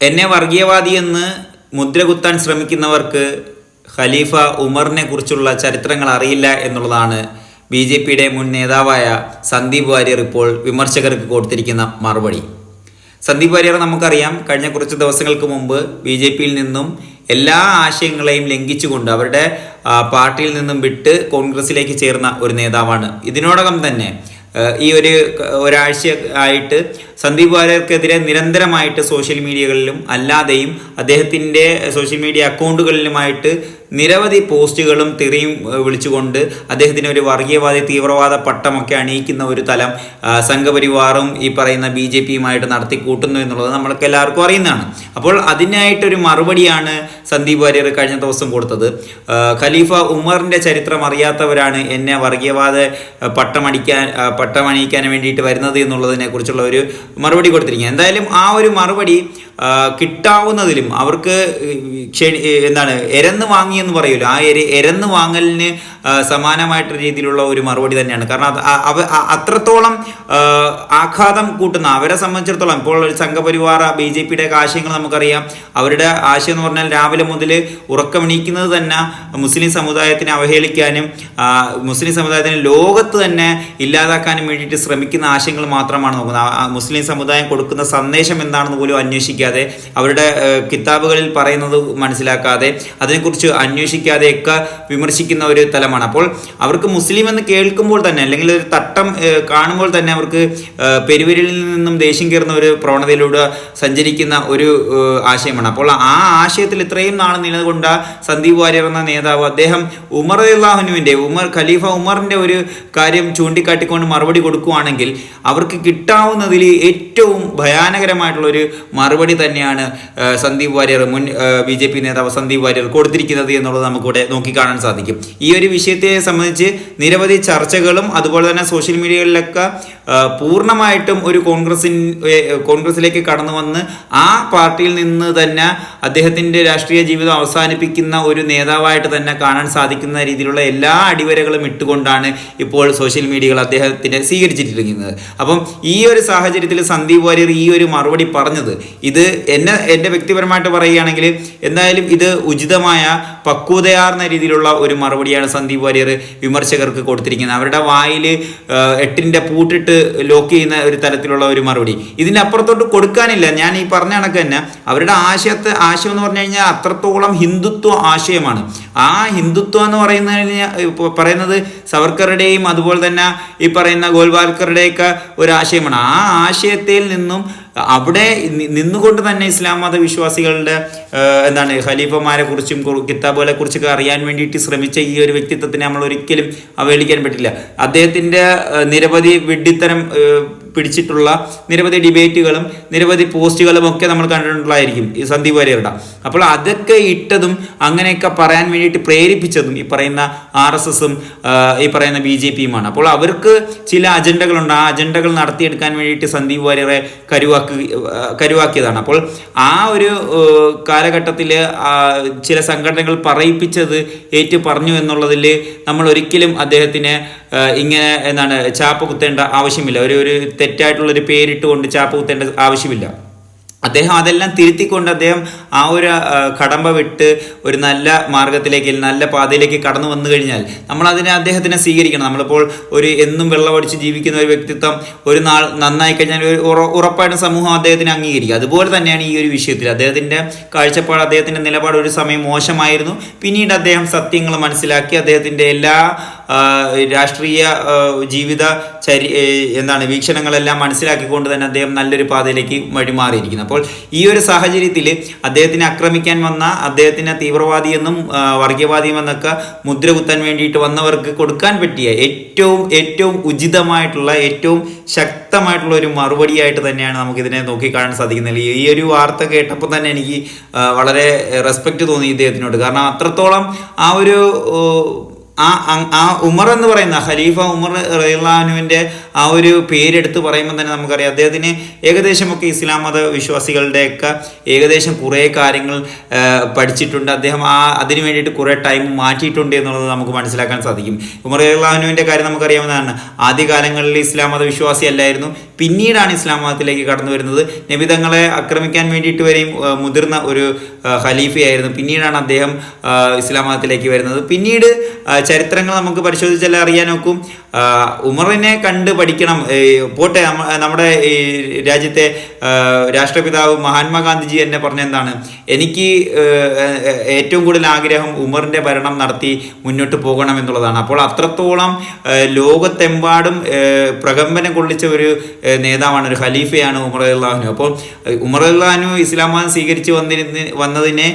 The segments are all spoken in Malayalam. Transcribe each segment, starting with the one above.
എന്നെ വർഗീയവാദി എന്ന് മുദ്രകുത്താൻ ശ്രമിക്കുന്നവർക്ക് ഖലീഫ ഉമറിനെ കുറിച്ചുള്ള ചരിത്രങ്ങൾ അറിയില്ല എന്നുള്ളതാണ് ബി ജെ പിയുടെ മുൻ നേതാവായ സന്ദീപ് വാര്യർ ഇപ്പോൾ വിമർശകർക്ക് കൊടുത്തിരിക്കുന്ന മറുപടി. സന്ദീപ് വാര്യർ നമുക്കറിയാം കഴിഞ്ഞ കുറച്ച് ദിവസങ്ങൾക്ക് മുമ്പ് ബി ജെ പിയിൽ നിന്നും എല്ലാ ആശയങ്ങളെയും ലംഘിച്ചുകൊണ്ട് അവരുടെ പാർട്ടിയിൽ നിന്നും വിട്ട് കോൺഗ്രസിലേക്ക് ചേർന്ന ഒരു നേതാവാണ്. ഇതിനോടകം തന്നെ ഈ ഒരു ഒരാഴ്ച ആയിട്ട് സന്ദീപ് വാര്യർക്കെതിരെ നിരന്തരമായിട്ട് സോഷ്യൽ മീഡിയകളിലും അല്ലാതെയും അദ്ദേഹത്തിന്റെ സോഷ്യൽ മീഡിയ അക്കൗണ്ടുകളിലുമായിട്ട് നിരവധി പോസ്റ്റുകളും തെറിയും വിളിച്ചുകൊണ്ട് അദ്ദേഹത്തിന് ഒരു വർഗീയവാദി തീവ്രവാദ പട്ടമൊക്കെ അണിയിക്കുന്ന ഒരു തലം സംഘപരിവാറും ഈ പറയുന്ന ബി ജെ പിയുമായിട്ട് നടത്തി കൂട്ടുന്നു എന്നുള്ളത് നമ്മൾക്ക് എല്ലാവർക്കും അറിയുന്നതാണ്. അപ്പോൾ അതിനായിട്ടൊരു മറുപടിയാണ് സന്ദീപ് വാര്യർ കഴിഞ്ഞ ദിവസം കൊടുത്തത്. ഖലീഫ ഉമറിന്റെ ചരിത്രം അറിയാത്തവരാണ് എന്നെ വർഗീയവാദ പട്ടമടിക്കാൻ പട്ടമണിയിക്കാൻ വേണ്ടിയിട്ട് വരുന്നത് എന്നുള്ളതിനെ കുറിച്ചുള്ള ഒരു മറുപടി കൊടുത്തിരിക്കുക എന്തായാലും ആ ഒരു മറുപടി കിട്ടാവുന്നതിലും അവർക്ക് എന്താണ് എരന്ന് വാങ്ങി എന്ന് പറയുമല്ലോ ആ എര എരന്ന് വാങ്ങലിന് സമാനമായിട്ട് രീതിയിലുള്ള ഒരു മറുപടി തന്നെയാണ്. കാരണം അത് അത്രത്തോളം ആഘാതം കൂട്ടുന്ന അവരെ സംബന്ധിച്ചിടത്തോളം ഇപ്പോൾ ഒരു സംഘപരിവാർ ബി ജെ പിയുടെ ആശയങ്ങൾ നമുക്കറിയാം. അവരുടെ ആശയം എന്ന് പറഞ്ഞാൽ രാവിലെ മുതൽ ഉറക്കമെണീക്കുന്നത് തന്നെ മുസ്ലിം സമുദായത്തിനെ അവഹേളിക്കാനും മുസ്ലിം സമുദായത്തിനെ ലോകത്ത് തന്നെ ഇല്ലാതാക്കാനും വേണ്ടിയിട്ട് ശ്രമിക്കുന്ന ആശയങ്ങൾ മാത്രമാണ് നോക്കുന്നത്. മുസ്ലിം സമുദായം കൊടുക്കുന്ന സന്ദേശം എന്താണെന്ന് പോലും അന്വേഷിക്കാതെ അവരുടെ കിതാബുകളിൽ പറയുന്നത് മനസ്സിലാക്കാതെ അതിനെക്കുറിച്ച് അന്വേഷിക്കാതെയൊക്കെ വിമർശിക്കുന്ന ഒരു തലമാണ്. അപ്പോൾ അവർക്ക് മുസ്ലിം എന്ന് കേൾക്കുമ്പോൾ തന്നെ അല്ലെങ്കിൽ ഒരു തട്ടം കാണുമ്പോൾ തന്നെ അവർക്ക് പെരുവിരലിൽ നിന്നും ദേഷ്യം കയറുന്ന ഒരു പ്രവണതയിലൂടെ സഞ്ചരിക്കുന്ന ഒരു ആശയമാണ്. അപ്പോൾ ആ ആശയത്തിൽ ഇത്രയും നാൾ നിലകൊണ്ട സന്ദീപ് വാര്യർ എന്ന നേതാവ് അദ്ദേഹം ഉമർ അള്ളാഹുനുവിന്റെ ഉമർ ഖലീഫ ഉമറിന്റെ ഒരു കാര്യം ചൂണ്ടിക്കാട്ടിക്കൊണ്ട് മറുപടി കൊടുക്കുകയാണെങ്കിൽ അവർക്ക് കിട്ടാവുന്നതിൽ ഏറ്റവും ഭയാനകരമായിട്ടുള്ള ഒരു മറുപടി തന്നെയാണ് സന്ദീപ് വാര്യർ മുൻ ബി ജെ പി നേതാവ് സന്ദീപ് വാര്യർ കൊടുത്തിരിക്കുന്നത്. എന്നുള്ളത് നമുക്കിവിടെ നോക്കിക്കാണാൻ സാധിക്കും. ഈ ഒരു വിഷയത്തെ സംബന്ധിച്ച് നിരവധി ചർച്ചകളും അതുപോലെ തന്നെ സോഷ്യൽ മീഡിയകളിലൊക്കെ പൂർണമായിട്ടും ഒരു കോൺഗ്രസിൻ കോൺഗ്രസിലേക്ക് കടന്നു വന്ന് ആ പാർട്ടിയിൽ നിന്ന് തന്നെ അദ്ദേഹത്തിന്റെ രാഷ്ട്രീയ ജീവിതം അവസാനിപ്പിക്കുന്ന ഒരു നേതാവായിട്ട് തന്നെ കാണാൻ സാധിക്കുന്ന രീതിയിലുള്ള എല്ലാ അടിവരകളും ഇട്ടുകൊണ്ടാണ് ഇപ്പോൾ സോഷ്യൽ മീഡിയകൾ അദ്ദേഹത്തിനെ സ്വീകരിച്ചിട്ടിരിക്കുന്നത്. അപ്പം ഈ ഒരു സാഹചര്യത്തിൽ സന്ദീപ് വാര്യർ ഈ ഒരു മറുപടി പറഞ്ഞത് ഇത് എന്നെ എന്റെ വ്യക്തിപരമായിട്ട് പറയുകയാണെങ്കിൽ എന്തായാലും ഇത് ഉചിതമായ പക്വതയാർന്ന രീതിയിലുള്ള ഒരു മറുപടിയാണ് സന്ദീപ് വാര്യർ വിമർശകർക്ക് കൊടുത്തിരിക്കുന്നത്. അവരുടെ വായിൽ എട്ടിന്റെ പൂട്ടിട്ട് ലോക്ക് ചെയ്യുന്ന ഒരു തരത്തിലുള്ള ഒരു മറുപടി. ഇതിന്റെ അപ്പുറത്തോട്ട് കൊടുക്കാനില്ല. ഞാൻ ഈ പറഞ്ഞ കണക്ക് തന്നെ അവരുടെ ആശയത്തെ ആശയം എന്ന് പറഞ്ഞു കഴിഞ്ഞാൽ അത്രത്തോളം ഹിന്ദുത്വ ആശയമാണ്. ആ ഹിന്ദുത്വം എന്ന് പറയുന്നതിന് ഇപ്പൊ പറയുന്നത് സവർക്കറുടെയും അതുപോലെ തന്നെ ഈ പറയുന്ന ഗോൾവാൽക്കറുടെയൊക്കെ ഒരു ആശയമാണ്. ആ ആശയത്തിൽ നിന്നും അവിടെ നിന്നുകൊണ്ട് തന്നെ ഇസ്ലാം മത വിശ്വാസികളുടെ എന്താണ് ഖലീഫമാരെ കുറിച്ചും കിത്താബുകളെ കുറിച്ചൊക്കെ അറിയാൻ വേണ്ടിയിട്ട് ശ്രമിച്ച ഈ ഒരു വ്യക്തിത്വത്തിനെ നമ്മൾ ഒരിക്കലും അവഹേളിക്കാൻ പറ്റില്ല. അദ്ദേഹത്തിന്റെ നിരവധി വിഡ്ഢിത്തരം പിടിച്ചിട്ടുള്ള നിരവധി ഡിബേറ്റുകളും നിരവധി പോസ്റ്റുകളും ഒക്കെ നമ്മൾ കണ്ടിട്ടുള്ളതായിരിക്കും ഈ സന്ദീപ് വാര്യരുടെ. അപ്പോൾ അതൊക്കെ ഇട്ടതും അങ്ങനെയൊക്കെ പറയാൻ വേണ്ടിയിട്ട് പ്രേരിപ്പിച്ചതും ഈ പറയുന്ന ആർ എസ് എസും ഈ പറയുന്ന ബി ജെ പിയുമാണ്. അപ്പോൾ അവർക്ക് ചില അജണ്ടകളുണ്ട്. ആ അജണ്ടകൾ നടത്തിയെടുക്കാൻ വേണ്ടിയിട്ട് സന്ദീപ് വാര്യരെ കരുവാക്കി കരുവാക്കിയതാണ്. അപ്പോൾ ആ ഒരു കാലഘട്ടത്തിൽ ചില സംഘടനകൾ പറയിപ്പിച്ചത് ഏറ്റു പറഞ്ഞു എന്നുള്ളതിൽ നമ്മൾ ഒരിക്കലും അദ്ദേഹത്തിന് ഇങ്ങനെ എന്താണ് ചാപ്പ കുത്തേണ്ട ആവശ്യമില്ല. ഒരു ഒരു തെറ്റായിട്ടുള്ളൊരു പേരിട്ടുകൊണ്ട് ചാപ്പ് കുത്തേണ്ട ആവശ്യമില്ല. അദ്ദേഹം അതെല്ലാം തിരുത്തിക്കൊണ്ട് അദ്ദേഹം ആ ഒരു കടമ്പ വിട്ട് ഒരു നല്ല മാർഗത്തിലേക്ക് നല്ല പാതയിലേക്ക് കടന്നു വന്നു കഴിഞ്ഞാൽ നമ്മൾ അതിനെ അദ്ദേഹത്തിനെ സ്വീകരിക്കണം. നമ്മളിപ്പോൾ ഒരു എന്നും വെള്ളമടിച്ച് ജീവിക്കുന്ന ഒരു വ്യക്തിത്വം ഒരു നാൾ നന്നായി കഴിഞ്ഞാൽ ഒരു ഉറ- ഉറപ്പായിട്ടും സമൂഹം അദ്ദേഹത്തിനെ അംഗീകരിക്കുക അതുപോലെ തന്നെയാണ് ഈ ഒരു വിഷയത്തിൽ. അദ്ദേഹത്തിന്റെ കാഴ്ചപ്പാട് അദ്ദേഹത്തിന്റെ നിലപാട് ഒരു സമയം മോശമായിരുന്നു. പിന്നീട് അദ്ദേഹം സത്യങ്ങൾ മനസ്സിലാക്കി അദ്ദേഹത്തിന്റെ എല്ലാ രാഷ്ട്രീയ ജീവിത ചരി എന്താണ് വീക്ഷണങ്ങളെല്ലാം മനസ്സിലാക്കിക്കൊണ്ട് തന്നെ അദ്ദേഹം നല്ലൊരു പാതയിലേക്ക് വഴിമാറിയിരിക്കുന്നു. അപ്പോൾ ഈ ഒരു സാഹചര്യത്തിൽ അദ്ദേഹത്തിനെ ആക്രമിക്കാൻ വന്ന അദ്ദേഹത്തിനെ തീവ്രവാദിയെന്നും വർഗീയവാദിയും വർഗീയവാദിയുമെന്നൊക്കെ മുദ്ര കുത്താൻ വേണ്ടിയിട്ട് വന്നവർക്ക് കൊടുക്കാൻ പറ്റിയ ഏറ്റവും ഏറ്റവും ഉചിതമായിട്ടുള്ള ഏറ്റവും ശക്തമായിട്ടുള്ള ഒരു മറുപടിയായിട്ട് തന്നെയാണ് നമുക്കിതിനെ നോക്കിക്കാണാൻ സാധിക്കുന്നത്. ഈ- ഒരു വാർത്ത കേട്ടപ്പോൾ തന്നെ എനിക്ക് വളരെ റെസ്പെക്റ്റ് തോന്നി ഇദ്ദേഹത്തിനോട്. കാരണം അത്രത്തോളം ആ ഒരു ആ ആ ഉമർ എന്ന് പറയുന്ന ഖലീഫ ഉമർ റഹ്ലാനുവിന്റെ ആ ഒരു പേരെടുത്ത് പറയുമ്പോൾ തന്നെ നമുക്കറിയാം. അദ്ദേഹത്തിന് ഏകദേശമൊക്കെ ഇസ്ലാം മത വിശ്വാസികളുടെയൊക്കെ ഏകദേശം കുറേ കാര്യങ്ങൾ പഠിച്ചിട്ടുണ്ട്. അദ്ദേഹം ആ അതിനു വേണ്ടിയിട്ട് കുറേ ടൈം മാറ്റിയിട്ടുണ്ട് എന്നുള്ളത് നമുക്ക് മനസ്സിലാക്കാൻ സാധിക്കും. ഉമർ അള്ളാഹുവിന്റെ കാര്യം നമുക്കറിയാവുന്നതാണ്. ആദ്യകാലങ്ങളിൽ ഇസ്ലാം മത വിശ്വാസി അല്ലായിരുന്നു. പിന്നീടാണ് ഇസ്ലാം മതത്തിലേക്ക് കടന്നു വരുന്നത്. നബിതങ്ങളെ ആക്രമിക്കാൻ വേണ്ടിയിട്ട് വരെയും മുതിർന്ന ഒരു ഖലീഫയായിരുന്നു. പിന്നീടാണ് അദ്ദേഹം ഇസ്ലാം മതത്തിലേക്ക് വരുന്നത്. പിന്നീട് ചരിത്രങ്ങൾ നമുക്ക് പരിശോധിച്ചാൽ അറിയാൻ നോക്കും ഉമറിനെ കണ്ട് പഠിക്കണം. പോട്ടെ നമ്മുടെ ഈ രാജ്യത്തെ രാഷ്ട്രപിതാവ് മഹാത്മാഗാന്ധിജി എന്നെ പറഞ്ഞെന്താണ്? എനിക്ക് ഏറ്റവും കൂടുതൽ ആഗ്രഹം ഉമറിന്റെ ഭരണം നടത്തി മുന്നോട്ട് പോകണം എന്നുള്ളതാണ്. അപ്പോൾ അത്രത്തോളം ലോകത്തെമ്പാടും പ്രകമ്പനം കൊള്ളിച്ച ഒരു നേതാവാണ് ഒരു ഖലീഫയാണ് ഉമർ അള്ളാഹുനു അപ്പോൾ ഉമർ അള്ളാഹുനു ഇസ്ലാം മതം സ്വീകരിച്ച് വന്നിരുന്ന വന്നതിനെ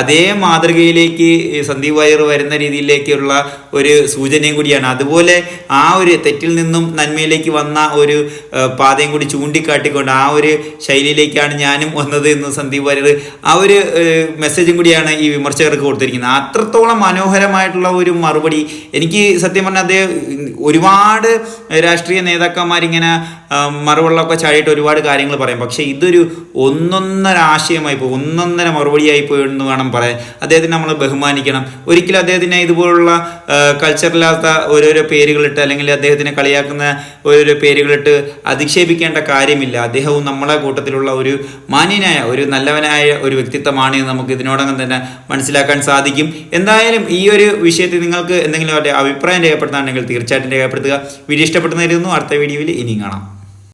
അതേ മാതൃകയിലേക്ക് സന്ദീപ് വാര്യർ വരുന്ന രീതിയിലേക്കുള്ള ഒരു സൂചനയും കൂടിയാണ്. അതുപോലെ ആ ഒരു തെറ്റിൽ നിന്നും നന്മയിലേക്ക് വന്ന ഒരു പാതയും കൂടി ചൂണ്ടിക്കാട്ടിക്കൊണ്ട് ആ ഒരു ശൈലിയിലേക്കാണ് ഞാനും വന്നത് എന്ന് സന്ദീപ് വാര്യർ ആ ഒരു മെസ്സേജും കൂടിയാണ് ഈ വിമർശകർക്ക് കൊടുത്തിരിക്കുന്നത്. അത്രത്തോളം മനോഹരമായിട്ടുള്ള ഒരു മറുപടി. എനിക്ക് സത്യം പറഞ്ഞാൽ അദ്ദേഹം ഒരുപാട് രാഷ്ട്രീയ നേതാക്കന്മാരിങ്ങനെ മറുവെള്ളമൊക്കെ ചാടിയിട്ട് ഒരുപാട് കാര്യങ്ങൾ പറയും. പക്ഷേ ഇതൊരു ഒന്നൊന്നര ആശയമായി പോയി ഒന്നൊന്നര മറുപടിയായി പോയി എന്ന് വേണം പറയാൻ. അദ്ദേഹത്തിന് നമ്മൾ ബഹുമാനിക്കണം. ഒരിക്കലും അദ്ദേഹത്തിനെ ഇതുപോലുള്ള കൾച്ചറില്ലാത്ത ഓരോരോ പേരുകളിട്ട് അല്ലെങ്കിൽ അദ്ദേഹത്തിനെ കളിയാക്കുന്ന ഓരോരോ പേരുകളിട്ട് അധിക്ഷേപിക്കേണ്ട കാര്യമില്ല. അദ്ദേഹവും നമ്മളെ കൂട്ടത്തിലുള്ള ഒരു മാന്യനായ ഒരു നല്ലവനായ ഒരു വ്യക്തിത്വമാണ് എന്ന് നമുക്ക് ഇതിനോടകം തന്നെ മനസ്സിലാക്കാൻ സാധിക്കും. എന്തായാലും ഈ ഒരു വിഷയത്തിൽ നിങ്ങൾക്ക് എന്തെങ്കിലും അവരുടെ അഭിപ്രായം രേഖപ്പെടുത്താണെങ്കിൽ തീർച്ചയായിട്ടും രേഖപ്പെടുത്തുക. വീഡിയോ ഇഷ്ടപ്പെടുന്നതായിരുന്നു അടുത്ത വീഡിയോയിൽ ഇനിയും കാണാം.